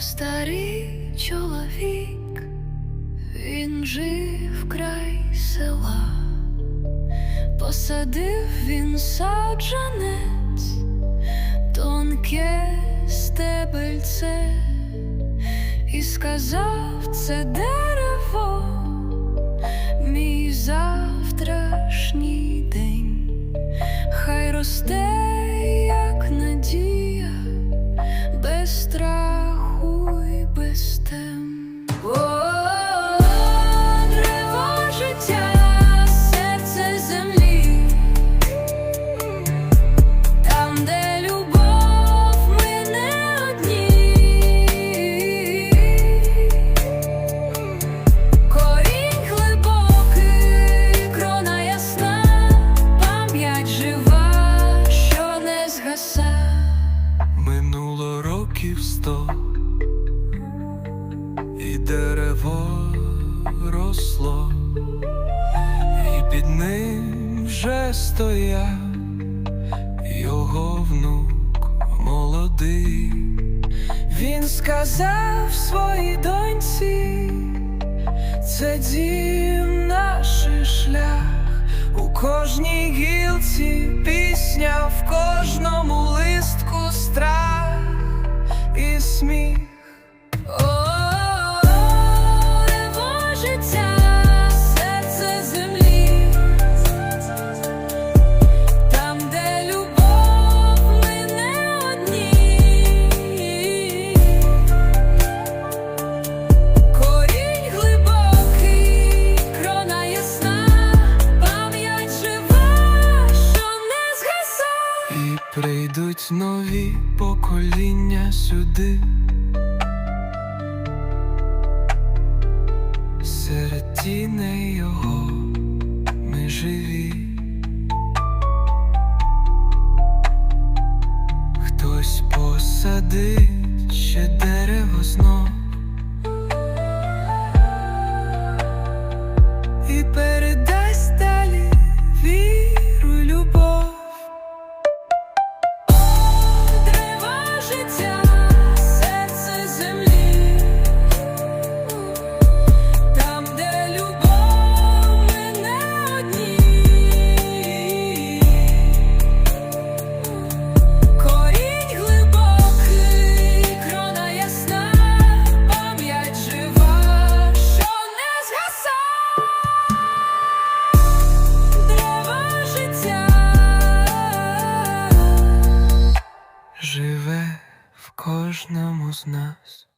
старий чоловік, він жив край села, посадив він саджанець, тонке стебельце, і сказав це дерево, мій завтрашній день, хай росте, як надія без страху років сто, і дерево росло, і під ним вже стояв його внук молодий. Він сказав своїй доньці, це дім наш шлях, у кожній гілці пісня, в кожному листку страх І прийдуть нові покоління сюди. Серед тіней його ми живі. Кожному з нас.